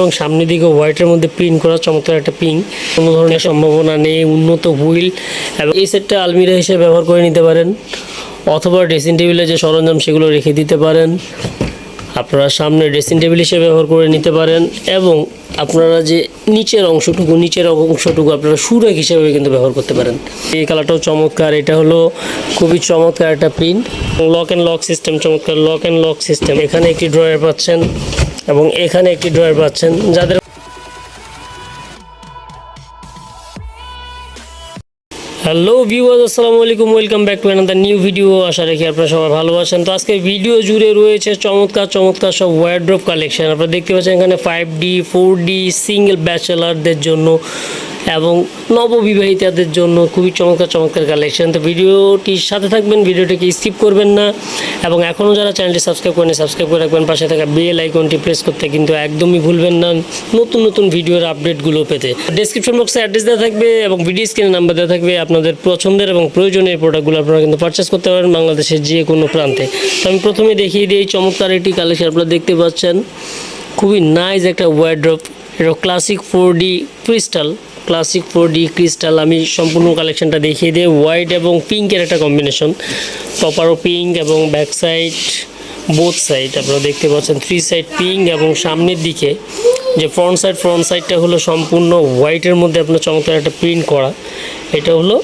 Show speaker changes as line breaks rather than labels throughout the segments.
এবং সামনের দিকে হোয়াইটের মধ্যে প্রিন্ট করা চমৎকার একটা পিঙ্ক কোনো ধরনের সম্ভাবনা নেই, উন্নত হুইল। এবং এই সেটটা আলমিরা হিসেবে ব্যবহার করে নিতে পারেন। অথবা ড্রেসিং টেবিলে যে সরঞ্জাম সেগুলো রেখে দিতে পারেন। আপনারা সামনে ড্রেসিং টেবিল হিসেবে ব্যবহার করে নিতে পারেন। এবং আপনারা যে নিচের অংশটুকু নিচের অংশটুকু আপনারা সুরেক হিসেবে কিন্তু ব্যবহার করতে পারেন। এই কালারটাও চমৎকার, এটা হলো খুবই চমৎকার একটা print lock and lock system চমৎকার লক অ্যান্ড লক সিস্টেম এখানে একটি ড্রয়ার পাচ্ছেন। এবং এখানে একটি ড্রয়ার পাচ্ছেন যাদের হ্যালো ভিউয়ার্স, আসসালামু আলাইকুম, welcome back to another new video আশা রাখি আপনারা সবাই ভালো আছেন। তো আজকে ভিডিও জুড়ে রয়েছে চমৎকার চমৎকার সব ওয়ার্ড্রপ কালেকশন আপনারা দেখতে পাচ্ছেন এখানে five D four D single ব্যাচেলারদের জন্য এবং নববিবাহিতাদের জন্য খুবই চমৎকার চমৎকার কালেকশন তো ভিডিওটির সাথে থাকবেন, ভিডিওটিকে স্কিপ করবেন না। এবং এখনও যারা চ্যানেলটি সাবস্ক্রাইব করেন সাবস্ক্রাইব করে রাখবেন। পাশে থাকা বেল আইকনটি প্রেস করতে কিন্তু একদমই ভুলবেন না নতুন নতুন ভিডিওর আপডেটগুলো পেতে। ডেসক্রিপশন বক্সে অ্যাড্রেস দেওয়া থাকবে এবং ভিডিও স্ক্রিনে নাম্বার দেওয়া থাকবে আপনাদের পছন্দের এবং প্রয়োজনীয় প্রোডাক্টগুলো আপনারা কিন্তু পারচেস করতে পারেন বাংলাদেশের যে কোনো প্রান্তে। তো আমি প্রথমে দেখিয়ে দিই, চমৎকার একটি কালেকশন আপনারা দেখতে পাচ্ছেন। খুবই নাইস একটা ওয়ার্ড্রপ এটা classic four D crystal classic four D crystal আমি সম্পূর্ণ কালেকশনটা দেখিয়ে দিই। হোয়াইট এবং পিঙ্কের একটা কম্বিনেশন টপারও পিঙ্ক এবং ব্যাক সাইড বোথ সাইড আপনারা দেখতে পাচ্ছেন। থ্রি সাইড পিঙ্ক এবং সামনের দিকে যে ফ্রন্ট সাইড ফ্রন্ট সাইডটা হলো সম্পূর্ণ হোয়াইটের মধ্যে আপনার চমৎকার একটা প্রিন্ট করা। এটা হলো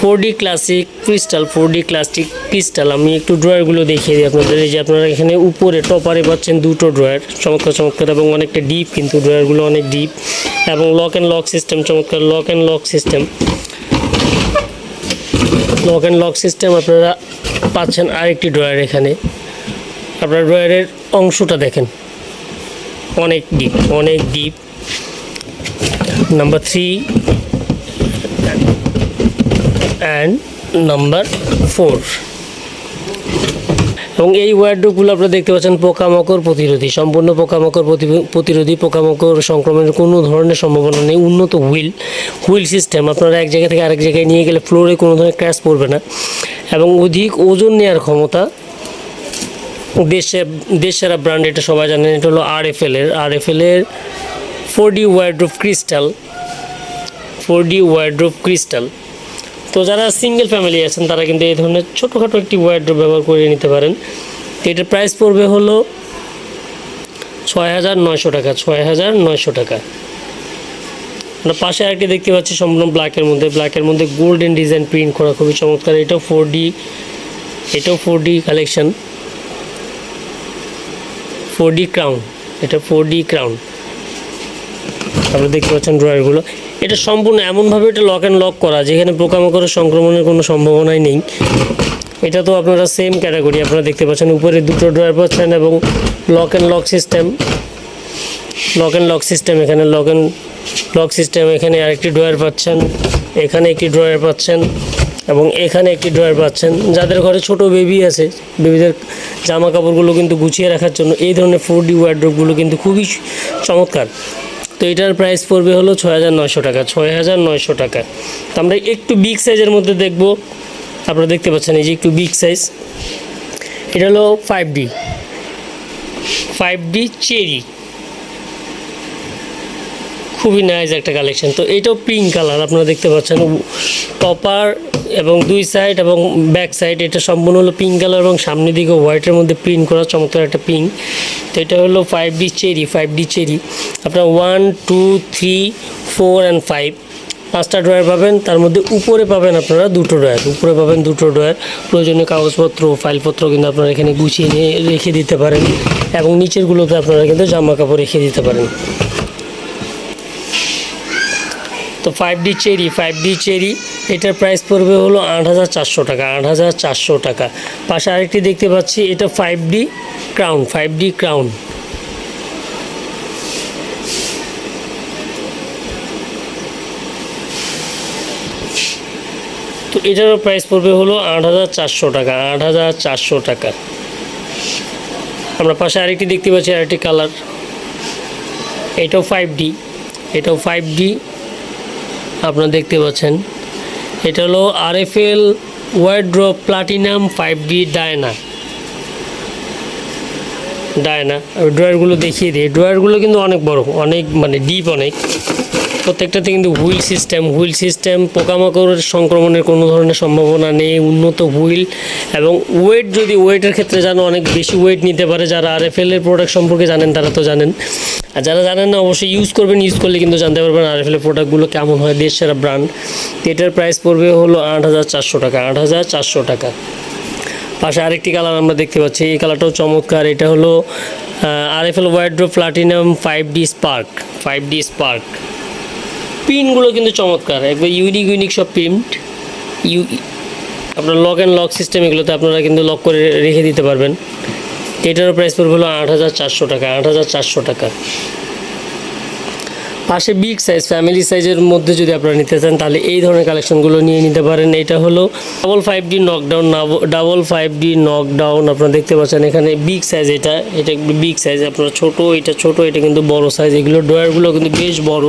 four D classic crystal four D classic crystal আমি একটু ড্রয়ারগুলো দেখিয়ে দিই আপনাদের, এই যে আপনারা এখানে উপরে টপারে পাচ্ছেন দুটো ড্রয়ার চমৎকার চমৎকার এবং অনেকটা ডিপ কিন্তু ড্রয়ারগুলো অনেক ডিপ এবং লক অ্যান্ড লক সিস্টেম চমৎকার lock and lock system lock and lock system আপনারা পাচ্ছেন আরেকটি ড্রয়ার এখানে। আপনার ড্রয়ারের অংশটা দেখেন। অনেক ডিপ অনেক deep number three and number four এবং এই ওয়ার্ডগুলো আপনারা দেখতে পাচ্ছেন পোকামাকড় প্রতিরোধী। সম্পূর্ণ পোকামাকড় প্রতি- প্রতিরোধী পোকামাকড় সংক্রমণের কোনো ধরনের সম্ভাবনা নেই। উন্নত হুইল হুইল সিস্টেম। আপনারা এক জায়গা থেকে আরেক জায়গায় নিয়ে গেলে ফ্লোরে কোনো ধরনের ক্র্যাশ পড়বে না। এবং অধিক ওজন নেওয়ার ক্ষমতা দেশে দেশেরা ব্র্যান্ড এটা সবাই জানেন, এটা হলো আর এফ এলের R F এলের four D wardrobe crystal four D wardrobe crystal তো যারা সিঙ্গেল ফ্যামিলি আছেন, তারা কিন্তু এই ধরনের ছোটোখাটো একটি ওয়ার্ড্রোপ ব্যবহার করে নিতে পারেন। তো এটার প্রাইস পড়বে হলো ছয় হাজার নয়শো টাকা, ছয় হাজার নয়শো টাকা। আমরা পাশে আরেকটি দেখতে পাচ্ছি, সম্পূর্ণ ব্ল্যাকের মধ্যে। ব্ল্যাকের মধ্যে গোল্ডেন ডিজাইন প্রিন্ট করা খুবই চমৎকার। এটাও ফোর ডি এটাও four D collection four D crown এটা ফোর ডি ক্রাউন আপনারা দেখতে পাচ্ছেন ড্রয়ারগুলো এটা সম্পূর্ণ এমনভাবে এটা লক অ্যান্ড লক করা, যেখানে পোকামাকড়ের সংক্রমণের কোনো সম্ভাবনাই নেই। এটা তো আপনারা সেম ক্যাটাগরি আপনারা দেখতে পাচ্ছেন, উপরে দুটো ড্রয়ার পাচ্ছেন এবং lock and lock system lock and lock system এখানে লক অ্যান্ড লক সিস্টেম এখানে আরেকটি ড্রয়ার পাচ্ছেন, এখানে একটি ড্রয়ার পাচ্ছেন এবং এখানে একটি ড্রয়ার পাচ্ছেন। যাদের ঘরে ছোট বেবি আছে বেবিদের জামা কাপড়গুলো কিন্তু গুছিয়ে রাখার জন্য এই ধরনের ফোর ডি ওয়ার্ড্রোপগুলো কিন্তু খুবই চমৎকার। তো এটার প্রাইস পড়বে হলো ছয় হাজার নয়শো টাকা, ছয় হাজার নয়শো টাকা। তো আমরা একটু বিগ সাইজের মধ্যে দেখব। আপনারা দেখতে পাচ্ছেন এই যে একটু বিগ সাইজ এটা হলো five D five D cherry খুবই নাইস একটা কালেকশন তো এটাও পিঙ্ক কালার আপনারা দেখতে পাচ্ছেন। টপার এবং দুই সাইড এবং ব্যাক সাইড এটা সম্পূর্ণ হলো পিঙ্ক কালার এবং সামনের দিকে হোয়াইটের মধ্যে প্রিন্ট করা চমৎকার একটা পিঙ্ক তো এটা হলো five D cherry five D cherry আপনার one two three four and five পাঁচটা ড্রয়ার পাবেন, তার মধ্যে উপরে পাবেন আপনারা দুটো ড্রয়ার উপরে পাবেন দুটো ড্রয়ার প্রয়োজনীয় কাগজপত্র ফাইলপত্র কিন্তু আপনারা এখানে গুছিয়ে নিয়ে রেখে দিতে পারেন। এবং নিচেরগুলোতে আপনারা কিন্তু জামা কাপড় রেখে দিতে পারেন। তো five D cherry five D cherry, এটার প্রাইস পড়বে হলো আট হাজার চারশো টাকা, আট হাজার চারশো টাকা। পাশে আরেকটি দেখতে পাচ্ছি, এটা five D crown five D crown তো এটারও প্রাইস পড়বে হলো আট হাজার চারশো টাকা, আট হাজার চারশো টাকা। আমরা পাশে আরেকটি দেখতে পাচ্ছি, আরেকটি কালার এটাও ফাইভ ডি এটাও ফাইভ ডি আপনারা দেখতে পাচ্ছেন। এটা হলো R F RFL wardrobe platinum five D Diana Diana ড্রয়ারগুলো দেখিয়ে দিই। ড্রয়ারগুলো কিন্তু অনেক বড়, অনেক মানে ডিপ অনেক। প্রত্যেকটাতে কিন্তু হুইল সিস্টেম হুইল সিস্টেম, পোকামাকড়ের সংক্রমণের কোনো ধরনের সম্ভাবনা নেই, উন্নত হুইল এবং ওয়েট যদি ওয়েটের ক্ষেত্রে জানো অনেক বেশি ওয়েট নিতে পারে যারা আর এফ এর প্রোডাক্ট সম্পর্কে জানেন, তারা তো জানেন। আর যারা জানেন না, অবশ্যই ইউজ করবেন ইউজ করলে কিন্তু জানতে পারবেন আর এফ এর প্রোডাক্টগুলো কেমন হয় দেশ সেরা ব্র্যান্ড এটার প্রাইস পড়বে হলো আট হাজার চারশো টাকা, আট হাজার চারশো টাকা। পাশে আরেকটি কালার আমরা দেখতে পাচ্ছি, এই কালারটাও চমৎকার, এটা হলো R F L wardrobe platinum five D spark five D spark পিনগুলো কিন্তু চমৎকার। একবার ইউনিক ইউনিক সব প্রিন্ট ইউ আপনার লক অ্যান্ড লক সিস্টেম এগুলোতে আপনারা কিন্তু লক করে রেখে দিতে পারবেন। এটারও প্রাইস পড়বে হলো আট হাজার চারশো টাকা, আট হাজার চারশো টাকা। পাশে বিগ সাইজ ফ্যামিলি সাইজের মধ্যে যদি আপনারা নিতে চান, তাহলে এই ধরনের কালেকশনগুলো নিয়ে নিতে পারেন। এটা হলো double five D knockdown double five D knockdown আপনারা দেখতে পাচ্ছেন। এখানে বিগ সাইজ এটা এটা একটু বিগ সাইজ আপনারা ছোট, এটা ছোট, এটা কিন্তু বড় সাইজ এগুলো ড্রয়ারগুলো কিন্তু বেশ বড়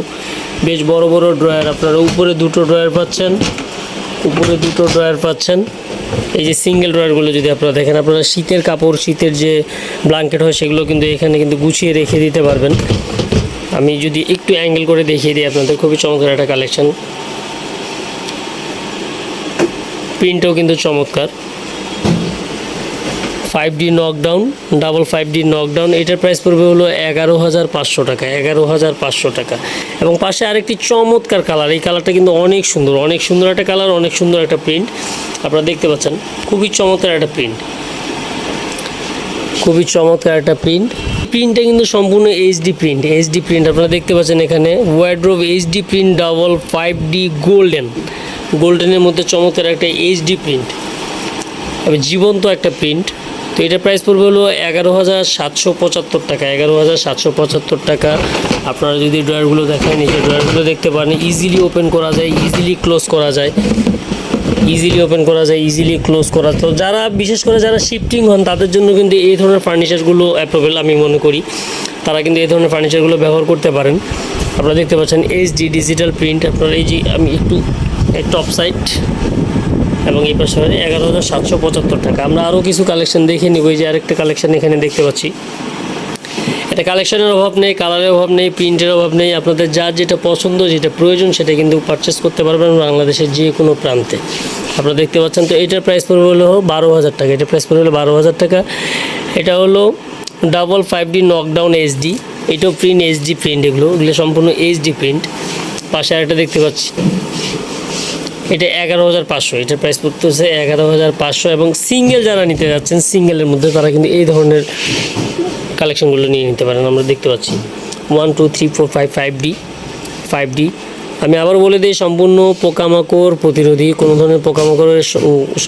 বেশ বড় বড় ড্রয়ার আপনারা উপরে দুটো ড্রয়ার পাচ্ছেন, উপরে দুটো ড্রয়ার পাচ্ছেন। এই যে সিঙ্গেল ড্রয়ারগুলো যদি আপনারা দেখেন, আপনারা শীতের কাপড়, শীতের যে ব্ল্যাঙ্কেট হয়, সেগুলো কিন্তু এখানে কিন্তু গুছিয়ে রেখে দিতে পারবেন। আমি যদি একটু অ্যাঙ্গেল করে দেখিয়ে দিই আপনাদের, খুবই চমৎকার একটা কালেকশন প্রিন্টও কিন্তু চমৎকার। Five D knockdown double five D knockdown এটার প্রাইস পড়বে হলো এগারো হাজার পাঁচশো টাকা, এগারো হাজার পাঁচশো টাকা। এবং পাশে আরেকটি চমৎকার কালার এই কালারটা কিন্তু অনেক সুন্দর অনেক সুন্দর একটা কালার অনেক সুন্দর একটা প্রিন্ট আপনারা দেখতে পাচ্ছেন, খুবই চমৎকার একটা প্রিন্ট খুবই চমৎকার একটা প্রিন্ট প্রিন্টটা কিন্তু সম্পূর্ণ এইচডি প্রিন্ট এইচডি প্রিন্ট আপনারা দেখতে পাচ্ছেন এখানে wardrobe HD print double five D golden গোল্ডেনের মধ্যে চমৎকার একটা এইচডি প্রিন্ট জীবন্ত একটা প্রিন্ট তো এটার প্রাইস পড়বে হলো এগারো হাজার সাতশো পঁচাত্তর টাকা, এগারো হাজার সাতশো পঁচাত্তর টাকা। আপনারা যদি ড্রয়ারগুলো দেখেন, এই ড্রয়ারগুলো দেখতে পারেন ইজিলি ওপেন করা যায় ইজিলি ক্লোজ করা যায়। ইজিলি ওপেন করা যায় ইজিলি ক্লোজ করা তো যারা, বিশেষ করে যারা শিফটিং হন, তাদের জন্য কিন্তু এই ধরনের ফার্নিচারগুলো অ্যাপ্রোভেল আমি মনে করি। তারা কিন্তু এই ধরনের ফার্নিচারগুলো ব্যবহার করতে পারেন। আপনারা দেখতে পাচ্ছেন এইচডি ডিজিটাল প্রিন্ট আপনারা এই যে আমি একটু টপ সাইড এবং এই পাশে এগারো হাজার সাতশো পঁচাত্তর টাকা। আমরা আরও কিছু কালেকশন দেখে নিব, এই যে আরেকটা কালেকশন এখানে দেখতে পাচ্ছি। এটা কালেকশনের অভাব নেই কালারের অভাব নেই প্রিন্টের অভাব নেই। আপনাদের যার যেটা পছন্দ, যেটা প্রয়োজন, সেটা কিন্তু পারচেস করতে পারবেন বাংলাদেশের যে কোনো প্রান্তে। আপনারা দেখতে পাচ্ছেন তো, এটার প্রাইস পড়বে হলো বারো হাজার টাকা। এটার প্রাইস পড়বে হলো বারো হাজার টাকা। এটা হলো double five D knockdown HD এটাও প্রিন্ট এইচডি প্রিন্ট এগুলো। এগুলো সম্পূর্ণ এইচডি প্রিন্ট পাশে আরেকটা দেখতে পাচ্ছি। এটা এগারো হাজার পাঁচশো। এটার প্রাইস পড়তেছে এগারো হাজার পাঁচশো এবং সিঙ্গেল যারা নিতে যাচ্ছেন সিঙ্গেলের মধ্যে তারা কিন্তু এই ধরনের কালেকশনগুলো নিয়ে নিতে পারেন, আমরা দেখতে পাচ্ছি। One two three four five five D five D আমি আবার বলে দিই, সম্পূর্ণ পোকামাকড় প্রতিরোধী, কোনো ধরনের পোকামাকড়ের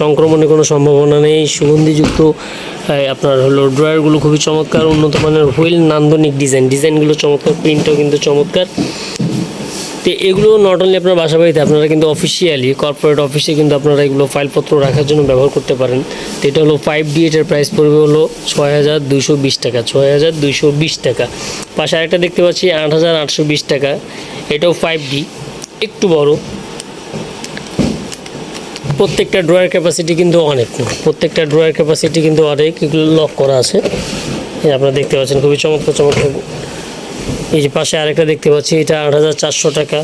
সংক্রমণে সংক্রমণের কোনো সম্ভাবনা নেই। সুগন্ধিযুক্ত আপনার হলো ড্রয়ারগুলো খুবই চমৎকার, উন্নত মানের হুইল, নান্দনিক ডিজাইন। ডিজাইনগুলো চমৎকার প্রিন্টও কিন্তু চমৎকার। তো এগুলো নট অনলি আপনার বাসা বাড়িতে, আপনারা কিন্তু অফিসিয়ালি কর্পোরেট অফিসে কিন্তু আপনারা এগুলো ফাইলপত্র রাখার জন্য ব্যবহার করতে পারেন। তো এটা হলো ফাইভ ডি এটার প্রাইস পড়বে হলো ছয় হাজার দুইশো বিশ টাকা, ছয় হাজার দুইশো বিশ টাকা। পাশে আরেকটা দেখতে পাচ্ছি, আট হাজার আটশো বিশ টাকা। এটাও ফাইভ ডি একটু বড়। প্রত্যেকটা ড্রয়ার ক্যাপাসিটি কিন্তু অনেক প্রত্যেকটা ড্রয়ার ক্যাপাসিটি কিন্তু অনেক এগুলো লক করা আছে। আপনারা দেখতে পাচ্ছেন, খুবই চমৎকার চমৎকার। এই যে পাশে আরেকটা দেখতে পাচ্ছি, এটা আট হাজার চারশো টাকা,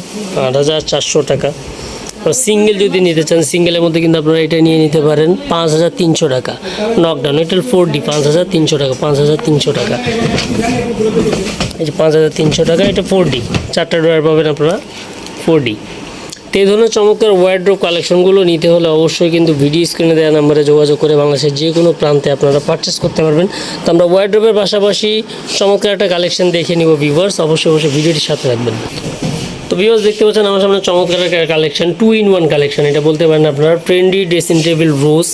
আট হাজার চারশো টাকা। সিঙ্গেল যদি নিতে চান সিঙ্গেলের মধ্যে কিন্তু আপনারা এটা নিয়ে নিতে পারেন, পাঁচ হাজার তিনশো টাকা। নকডাউন এটা ফোর ডি পাঁচ হাজার তিনশো টাকা, পাঁচ হাজার তিনশো টাকা। এই যে পাঁচ হাজার তিনশো টাকা, এটা ফোর ডি চারটা ড্রয়ার পাবেন আপনারা ফোর ডি তো এই ধরনের চমৎকার ওয়ার্ড্রোপ কালেকশনগুলো নিতে হলে অবশ্যই কিন্তু ভিডিও স্ক্রিনে দেওয়া নাম্বারে যোগাযোগ করে বাংলাদেশের যে কোনো প্রান্তে আপনারা পারচেস করতে পারবেন। তো আমরা ওয়ার্ড্রোপের পাশাপাশি চমৎকার একটা কালেকশন দেখে নিব ভিউয়ার্স অবশ্যই অবশ্যই ভিডিওটির সাথে রাখবেন। তো ভিউয়ার্স দেখতে পাচ্ছেন আমার সামনে চমৎকার একটা collection two in one collection এটা বলতে পারেন আপনারা ট্রেন্ডি ড্রেসিং টেবিল রোজ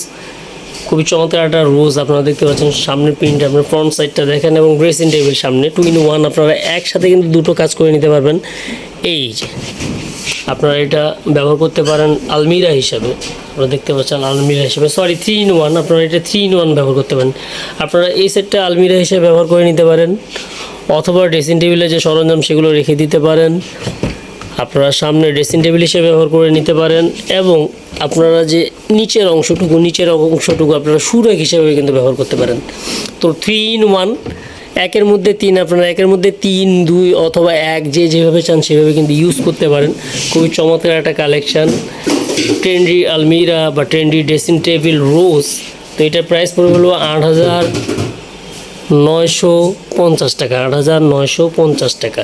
খুবই চমৎকার একটা রোজ আপনারা দেখতে পাচ্ছেন, সামনের প্রিন্ট আপনার ফ্রন্ট সাইডটা দেখেন এবং ড্রেসিং টেবিল সামনে টু ইন ওয়ান আপনারা একসাথে কিন্তু দুটো কাজ করে নিতে পারবেন। এই যে আপনারা এটা ব্যবহার করতে পারেন আলমিরা হিসাবে। আপনারা দেখতে পাচ্ছেন আলমিরা হিসাবে। সরি থ্রি ইন ওয়ান আপনারা এটা থ্রি ইন ওয়ান ব্যবহার করতে পারেন। আপনারা এই সেটটা আলমিরা হিসেবে ব্যবহার করে নিতে পারেন। অথবা ড্রেসিং টেবিলে যে সরঞ্জাম সেগুলো রেখে দিতে পারেন। আপনারা সামনে ড্রেসিং টেবিল হিসেবে ব্যবহার করে নিতে পারেন। এবং আপনারা যে নিচের অংশটুকু নিচের অংশটুকু আপনারা সুরেক হিসেবে কিন্তু ব্যবহার করতে পারেন। তো থ্রি ইন ওয়ান একের মধ্যে তিন আপনারা একের মধ্যে তিন, দুই অথবা এক, যে যেভাবে চান সেভাবে কিন্তু ইউজ করতে পারেন। খুবই চমৎকার একটা কালেকশান ট্রেন্ডি আলমিরা বা ট্রেন্ডি ড্রেসিং টেবিল রোজ তো এটার প্রাইস পড়বে হলো আট হাজার নয়শো পঞ্চাশ টাকা, আট হাজার নয়শো পঞ্চাশ টাকা।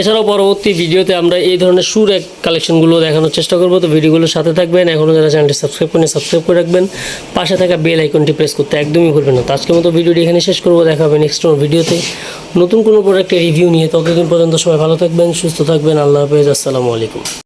এছাড়াও পরবর্তী ভিডিওতে আমরা এই ধরনের সুর এক কালেকশনগুলো দেখানোর চেষ্টা করব। তো ভিডিওগুলোর সাথে থাকবেন। এখনও যারা চ্যানেলটি সাবস্ক্রাইব করেন সাবস্ক্রাইব করে রাখবেন। পাশে থাকা বেল আইকনটি প্রেস করতে একদমই ভুলবেন না। তো আজকের মতো ভিডিওটি এখানে শেষ করব। দেখা হবে নেক্সট কোনো ভিডিওতে। নতুন কোনো প্রোডাক্টের রিভিউ নিয়ে ততদিন পর্যন্ত সবাই ভালো থাকবেন, সুস্থ থাকবেন। আল্লাহ হাফেজ। আসসালামু আলাইকুম।